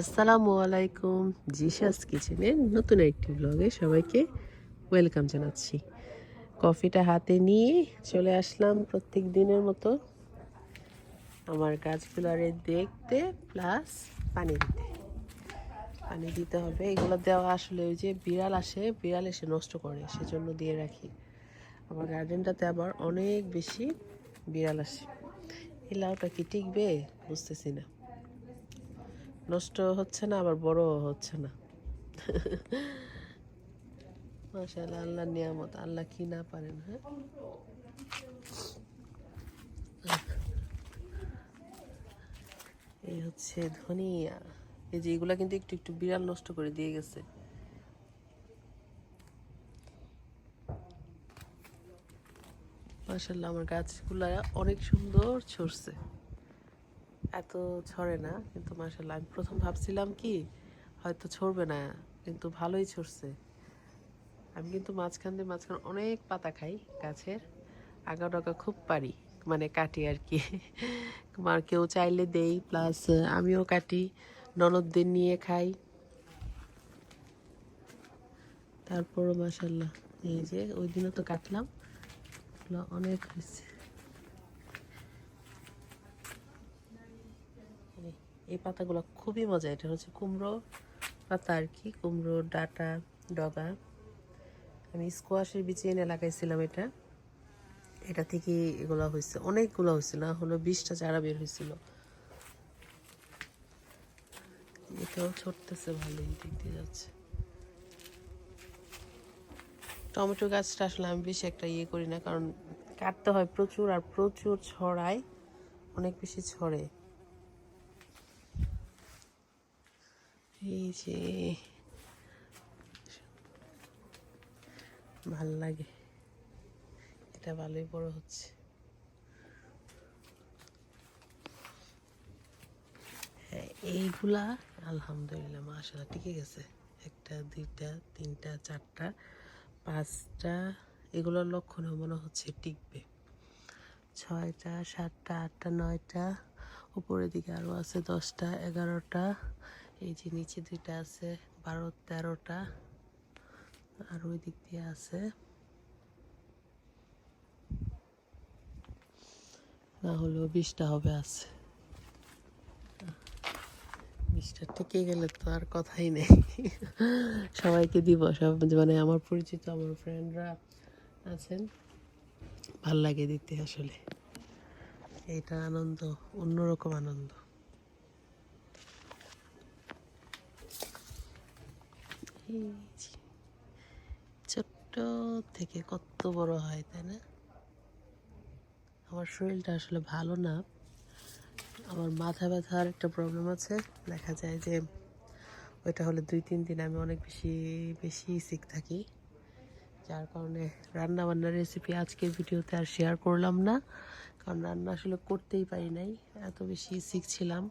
আসসালামু আলাইকুম জিসাস কিচেনের নতুন একটি ব্লগে সবাইকে ওয়েলকাম জানাচ্ছি। কফিটা হাতে নিয়ে চলে আসলাম প্রত্যেক দিনের মতো আমার গাছগুলারে দেখতে প্লাস পানি দিতে। পানি দিতে হবে, এগুলো দেওয়া আসলে ওই যে বিড়াল আসে, বিড়াল এসে নষ্ট করে, সেজন্য দিয়ে রাখি। আমার গার্ডেনটাতে আবার অনেক বেশি বিড়াল আসে। এই লাউটা কি টিকবে বুঝতেছি না। নষ্ট হচ্ছে না, আবার বড় হচ্ছে না। মাশাআল্লাহ আল্লাহ নিয়ামত, আল্লাহ কি না পারেন হ্যাঁ? এই হচ্ছে ধনিয়া এই যে এগুলা কিন্তু একটু একটু বিড়াল নষ্ট করে দিয়ে গেছে। মাশাল্লাহ আমার গাছগুলা অনেক সুন্দর ছড়ছে। এত ছড়ে না, কিন্তু মাশাল্লাহ আমি প্রথম ভাবছিলাম কি, হয়তো ছড়বে না, কিন্তু ভালোই ছড়ছে আমি কিন্তু মাঝখান দিয়ে মাঝখান অনেক পাতা খাই গাছের আগা ডগা খুব পারি মানে কাটি আর কি। আর কেউ চাইলে দেই প্লাস আমিও কাটি, ননদদের নিয়ে খাই। তারপরও মাশাল্লাহ এই যে ওই দিনও তো কাটলাম অনেক হয়েছে। এই- পাতাগুলো খুবই মজা এটা হচ্ছে কুমড়ো পাতা আর কি, কুমড়ো, ডাটা, ডগা। আমি স্কোয়াশের বিচি এনে লাগাইছিলাম এটা। এটা থেকে এগুলো হয়েছে, অনেকগুলো হয়েছে, না হলো বিশটা চারা বের হয়েছিল। এটাও ছড়তেছে ভালোই দিয়ে যাচ্ছে। টমেটো গাছটা আসলে আমি বেশি একটা ইয়ে করি না, কারণ কাটতে হয় প্রচুর আর প্রচুর ছড়ায়, অনেক বেশি ছড়ে। এই যে ভালো লাগে। এটা ভালোই বড় হচ্ছে। হ্যাঁ এইগুলা আলহামদুলিল্লাহ মাশাল্লাহ টিকে গেছে। একটা, দুইটা, তিনটা, চারটা, পাঁচটা, এগুলোর লক্ষণে মনে হচ্ছে টিকবে। ছয়টা, সাতটা, আটটা, নয়টা, উপরের দিকে আরও আছে দশটা, এগারোটা এই যে নিচে দুইটা আছে, বারো, তেরোটা। আর ওই দিক দিয়ে আছে। না হলেও বিশটা হবে আছে বিশটা টিকে গেলে তো আর কথাই নেই। সবাইকে দিব, সব মানে আমার পরিচিত আমার ফ্রেন্ডরা আছেন। ভালো লাগে দিতে আসলে। এটা আনন্দ, অন্যরকম আনন্দ এই যে, ছোট্ট থেকে কত বড় হয়, তাই না? আমার শরীরটা আসলে ভালো না। আমার মাথা ব্যথার একটা প্রবলেম আছে। দেখা যায় যে ওইটা হলে দুই, তিন দিন আমি অনেক বেশি বেশি সিক থাকি। যার কারণে রান্না বান্নার রেসিপি আজকের ভিডিওতে আর শেয়ার করলাম না। কারণ রান্না আসলে করতেই পারি নাই। এত বেশি সিক ছিলাম।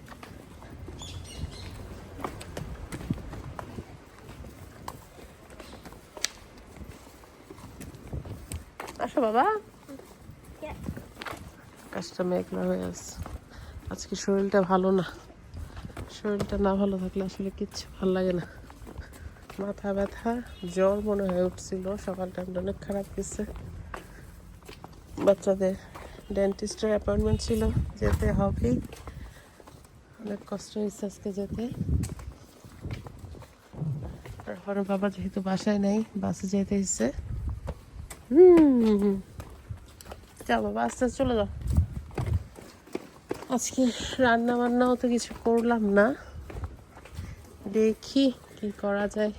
বাবা. কাজটা মেঘলা হয়ে আছে আজকে শরীরটা ভালো না। শরীরটা না ভালো থাকলে আসলে কিচ্ছু ভালো লাগে না। মাথা ব্যথা জ্বর মনে হয়ে উঠছিল সকাল টাইমটা অনেক খারাপ গেছে। বাচ্চাদের ডেন্টিস্টের অ্যাপয়েন্টমেন্ট ছিল যেতে হবেই অনেক কষ্ট হয়েছে আজকে যেতে। তারপরে বাবা যেহেতু বাসায় নেই বাসে যেতে হচ্ছে হুম। বাবা আস্তে চলে যাও। আজকে রান্না বান্নাও তো কিছু করলাম না। দেখি কি করা যায়।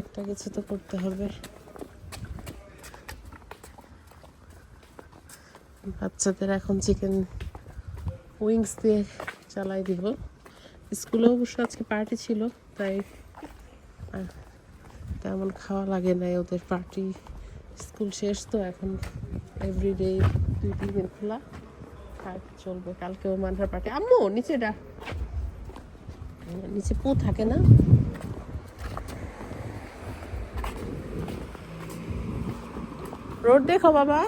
একটা কিছু তো করতে হবে। বাচ্চাদের এখন চিকেন উইংস দিয়ে চালাই দিব। স্কুলে অবশ্য আজকে পার্টি ছিল, তাই তেমন খাওয়া লাগে নাই ওদের পার্টি স্কুল শেষ তো, এখন এভরিডে দুই তিন দিন খোলা। খাই চলবে, কালকেও মানহার পার্টি। আম্মু, নিচে ডা। নিচে পু থাকে না? রোড দেখো বাবা।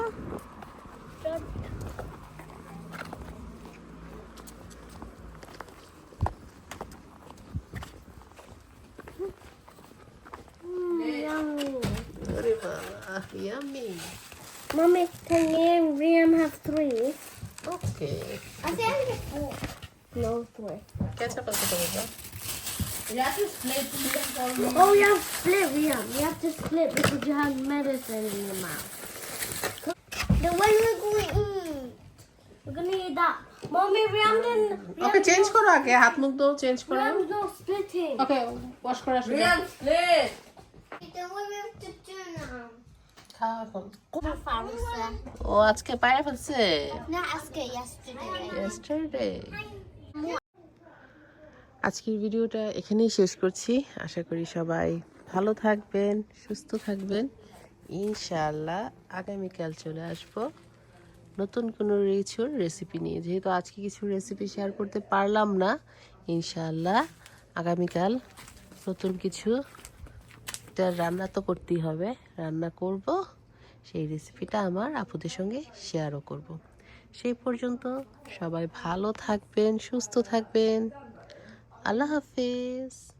Yummy. আরে বাবা yummy Mommy, can me and Liam have three? Okay I think I get four. No, three. Ketchup আছে তো বাবা Oh, you have to split, Liam. You have to split because you have medicine in your mouth. The way we're going to eat. We're going to eat that. Mommy, Liam didn't. Okay change করো আগে হাত মুখ দাও change করো Liam's not splitting. Okay wash করে আসো Then what we have to do now? এখন ও আজকে পায়ে ফেলছে? আজকের ভিডিওটা এখানেই শেষ করছি। আশা করি সবাই ভালো থাকবেন সুস্থ থাকবেন। ইনশাআল্লাহ আগামীকাল চলে আসব নতুন কোনো কিছুর রেসিপি নিয়ে। যেহেতু আজকে কিছু রেসিপি শেয়ার করতে পারলাম না ইনশাআল্লাহ আগামীকাল নতুন কিছু এটা রান্না তো করতেই হবে। রান্না করব, সেই রেসিপিটা আমার আপুদের সঙ্গে শেয়ারও করব। সেই পর্যন্ত সবাই ভালো থাকবেন, সুস্থ থাকবেন। আল্লাহ হাফেজ।